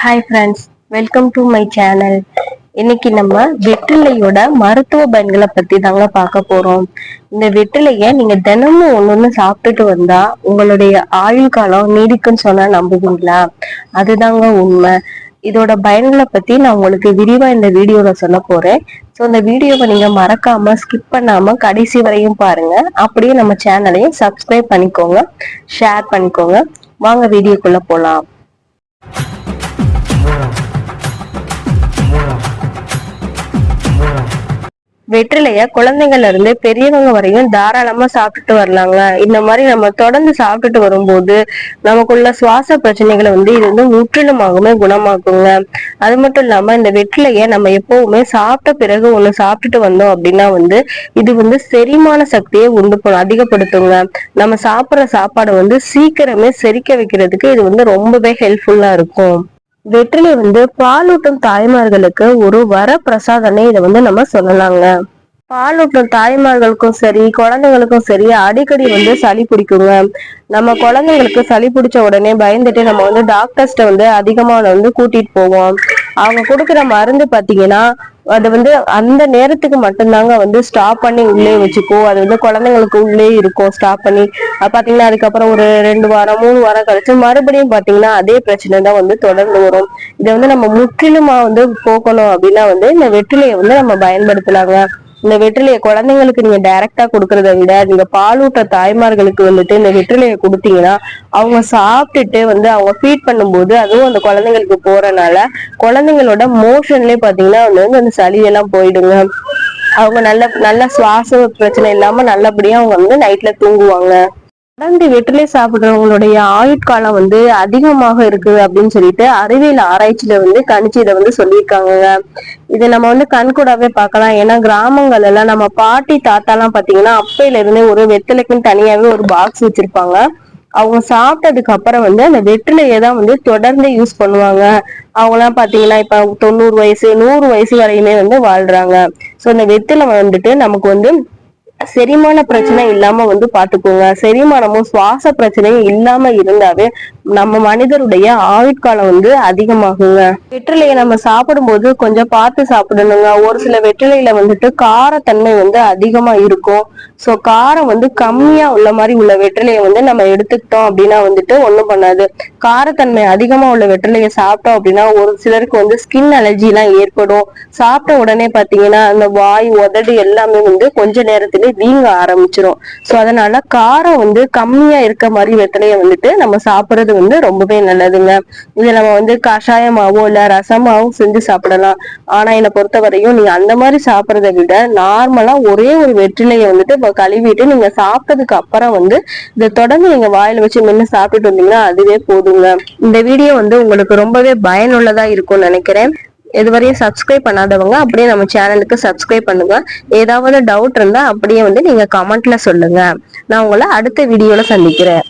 Hi friends welcome to my channel இன்னைக்கு நம்ம வெற்றிலையோட மருத்துவ பயன்களை பத்தி தாங்க பார்க்க போறோம். இந்த வெற்றிலைய நீங்க தினமும் ஒண்ணு ஒண்ணு சாப்பிட்டுட்டு வந்தா உங்களுடைய ஆயுள் காலம் நீடிக்குன்னு சொன்னா நம்புவீங்களா? அதுதாங்க உண்மை. இதோட பயன்களை பத்தி நான் உங்களுக்கு விரிவா இந்த வீடியோல சொல்ல போறேன். ஸோ இந்த வீடியோவை நீங்க மறக்காம ஸ்கிப் பண்ணாம கடைசி வரையும் பாருங்க. அப்படியே நம்ம சேனலையும் சப்ஸ்கிரைப் பண்ணிக்கோங்க ஷேர் பண்ணிக்கோங்க. வாங்க வீடியோக்குள்ள போலாம். வெற்றிலைய? குழந்தைங்கள்ல இருந்து பெரியவங்க வரையும் தாராளமா சாப்பிட்டுட்டு வரலாங்க. இந்த மாதிரி நம்ம தொடர்ந்து சாப்பிட்டுட்டு வரும்போது நமக்குள்ள சுவாச பிரச்சனைகளை வந்து இது வந்து முற்றிலுமாகவே குணமாக்குங்க. அது மட்டும் இல்லாம இந்த வெற்றிலைய நம்ம எப்பவுமே சாப்பிட்ட பிறகு ஒண்ணு சாப்பிட்டுட்டு வந்தோம் அப்படின்னா வந்து இது வந்து செரிமான சக்தியை உண்டு பண்ணும் அதிகப்படுத்துங்க. நம்ம சாப்பிடுற சாப்பாடை வந்து சீக்கிரமே செரிக்க வைக்கிறதுக்கு இது வந்து ரொம்பவே ஹெல்ப்ஃபுல்லா இருக்கும். வெற்றிலை வந்து பாலூட்டும் தாய்மார்களுக்கு ஒரு வர பிரசாதனை இதை வந்து நம்ம சொல்லலாங்க. பாலூட்டும் தாய்மார்களுக்கும் சரி குழந்தைங்களுக்கும் சரி அடிக்கடி வந்து சளி பிடிக்குங்க. நம்ம குழந்தைங்களுக்கு சளி பிடிச்ச உடனே பயந்துட்டு நம்ம வந்து டாக்டர்ஸ்ட வந்து அதிகமான வந்து கூட்டிட்டு போவோம். அவங்க கொடுக்குற மருந்து பாத்தீங்கன்னா அது வந்து அந்த நேரத்துக்கு மட்டும்தாங்க வந்து ஸ்டாப் பண்ணி உள்ளே வச்சுக்கோ. அது வந்து குழந்தைங்களுக்கு உள்ளே இருக்கும் ஸ்டாப் பண்ணி. பாத்தீங்கன்னா அதுக்கப்புறம் ஒரு ரெண்டு வாரம் மூணு வாரம் கழிச்சு மறுபடியும் பாத்தீங்கன்னா அதே பிரச்சனை தான் வந்து தொடர்ந்து வரும். இதை வந்து நம்ம முற்றிலுமா வந்து போக்கணும் அப்படின்னா வந்து இந்த வெற்றிலையை வந்து நம்ம பயன்படுத்தலாங்க. இந்த வெற்றிலையை குழந்தைங்களுக்கு நீங்க டைரக்டா கொடுக்கறத விட நீங்க பாலூட்ட தாய்மார்களுக்கு வந்துட்டு இந்த வெற்றிலையை கொடுத்தீங்கன்னா அவங்க சாப்பிட்டுட்டு வந்து அவங்க ஃபீட் பண்ணும்போது அதுவும் அந்த குழந்தைங்களுக்கு போறனால குழந்தைங்களோட மோஷன்லயே பாத்தீங்கன்னா வந்து அந்த சளியெல்லாம் போயிடுங்க. அவங்க நல்ல நல்ல சுவாச பிரச்சனை இல்லாம நல்லபடியா அவங்க வந்து நைட்ல தூங்குவாங்க. தொடர்ந்து வெற்றிலை சாப்பிடுறவங்களுடைய ஆயுட்காலம் வந்து அதிகமாக இருக்குது அப்படின்னு சொல்லிட்டு அறிவியல் ஆராய்ச்சியில வந்து கணிச்சு இதை வந்து சொல்லியிருக்காங்க இதை நம்ம வந்து கண்கூடாவே பார்க்கலாம். ஏன்னா கிராமங்கள் எல்லாம் நம்ம பாட்டி தாத்தா எல்லாம் பாத்தீங்கன்னா அப்பையில இருந்து ஒரு வெத்தலைக்குன்னு தனியாவே ஒரு பாக்ஸ் வச்சிருப்பாங்க. அவங்க சாப்பிட்டதுக்கு அப்புறம் வந்து அந்த வெற்றிலையை தான் வந்து தொடர்ந்து யூஸ் பண்ணுவாங்க. அவங்க எல்லாம் பாத்தீங்கன்னா இப்ப தொண்ணூறு வயசு நூறு வயசு வரையுமே வந்து வாழ்றாங்க. சோ அந்த வெற்றிலை வந்துட்டு நமக்கு வந்து செரிமான பிரச்சனை இல்லாம வந்து பாத்துக்கோங்க. செரிமானமும் சுவாச பிரச்சனையும் இல்லாம இருந்தாவே நம்ம மனிதருடைய ஆயுட்காலம் வந்து அதிகமாகுங்க. வெற்றிலையை நம்ம சாப்பிடும்போது கொஞ்சம் பார்த்து சாப்பிடணுங்க. ஒரு சில வெற்றிலையில வந்துட்டு காரத்தன்மை வந்து அதிகமா இருக்கும். சோ காரம் வந்து கம்மியா உள்ள மாதிரி உள்ள வெற்றிலையை வந்து நம்ம எடுத்துக்கிட்டோம் அப்படின்னா வந்துட்டு ஒண்ணும் பண்ணாது. காரத்தன்மை அதிகமா உள்ள வெற்றிலையை சாப்பிட்டோம் அப்படின்னா ஒரு சிலருக்கு வந்து ஸ்கின் அலர்ஜி எல்லாம் ஏற்படும். சாப்பிட்ட உடனே பாத்தீங்கன்னா அந்த வாய் உதடு எல்லாமே வந்து கொஞ்ச நேரத்திலே வீங்க ஆரம்பிச்சிடும் சோ அதனால காரம் வந்து கம்மியா இருக்க மாதிரி வெற்றிலையை வந்துட்டு நம்ம சாப்பிடுறது வந்து ரொம்பவே நல்லதுங்க. இதை நம்ம வந்து கஷாயமாவோ இல்ல ரசமாவோ செஞ்சு சாப்பிடலாம். ஆனா என்னை பொறுத்த வரையும் நீங்க அந்த மாதிரி சாப்பிட்றத விட நார்மலா ஒரே ஒரு வெற்றிலையை வந்துட்டு கழுவிட்டு நீங்க சாப்பிட்டதுக்கு அப்புறம் வந்து இதை தொடர்ந்து நீங்க வாயில வச்சு மென்னு சாப்பிட்டுட்டு வந்தீங்கன்னா அதுவே போதுங்க. இந்த வீடியோ வந்து உங்களுக்கு ரொம்பவே பயனுள்ளதா இருக்கும்னு நினைக்கிறேன். இதுவரையும் சப்ஸ்கிரைப் பண்ணாதவங்க அப்படியே நம்ம சேனலுக்கு சப்ஸ்கிரைப் பண்ணுங்க. ஏதாவது டவுட் இருந்தா அப்படியே வந்து நீங்க கமெண்ட்ல சொல்லுங்க. நான் உங்களை அடுத்த வீடியோல சந்திக்கிறேன்.